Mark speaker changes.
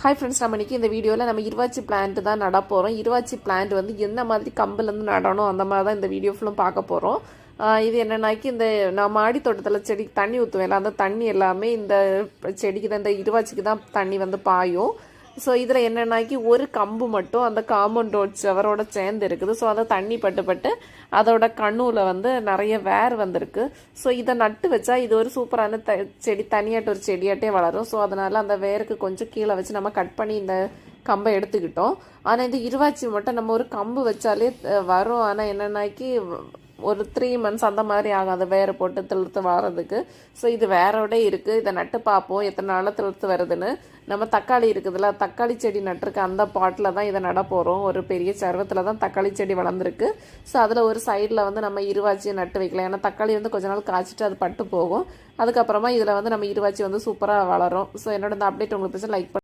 Speaker 1: Hi friends நம்ம இன்றைக்கி இந்த வீடியோவில் நம்ம இருவாச்சி பிளான்ட்டு தான் நட போகிறோம் இருவாச்சி பிளான்ட் வந்து என்ன மாதிரி கம்புலேருந்து நடணும் அந்த மாதிரி தான் இந்த வீடியோ ஃபுல்லும் பார்க்க போகிறோம் இது என்னன்னாக்கி இந்த நான் மாடி தோட்டத்தில் செடிக்கு தண்ணி ஊற்றுவேன் அந்த தண்ணி எல்லாமே இந்த செடிக்கு தான் இந்த இருவாச்சிக்கு தான் தண்ணி வந்து பாயும். ஸோ இதில் என்னென்னாக்கி ஒரு கம்பு மட்டும் அந்த காம்பவுண்டோட செவரோட சேர்ந்து இருக்குது. ஸோ அதை தண்ணி பட்டு பட்டு அதோட கண்ணுல வந்து நிறைய வேர் வந்திருக்கு. ஸோ இதை நட்டு வச்சா இது ஒரு சூப்பரான த செடி தனியாட்டு ஒரு செடியாட்டே வளரும். ஸோ அதனால் அந்த வேருக்கு கொஞ்சம் கீழே வச்சு நம்ம கட் பண்ணி இந்த கம்பை எடுத்துக்கிட்டோம். ஆனால் இந்த இருவாச்சி மட்டும் நம்ம ஒரு கம்பு வச்சாலே வரும். ஆனால் என்னென்னாக்கி ஒரு த்ரீ மந்த்ஸ் அந்த மாதிரி ஆகும் அதை வேறு போட்டு திழுத்து வர்றதுக்கு ஸோ இது வேறோட இருக்குது இதை நட்டு பார்ப்போம். எத்தனை நாளில் திழுத்து வருதுன்னு. நம்ம தக்காளி இருக்குதுல்ல தக்காளி செடி நட்டிருக்க அந்த பாட்டில் தான் இதை நட போகிறோம் ஒரு பெரிய சர்வத்தில் தான் தக்காளி செடி வளர்ந்துருக்கு. ஸோ அதில் ஒரு சைடில் வந்து நம்ம இருவாச்சியை நட்டு வைக்கலாம். ஏன்னா தக்காளி வந்து கொஞ்ச நாள் காய்ச்சிட்டு அது பட்டு போகும். அதுக்கப்புறமா இதில் வந்து நம்ம இருவாச்சி வந்து சூப்பராக வளரும். ஸோ என்னோட இந்த அப்டேட் உங்களுக்கு பிடிச்சா லைக்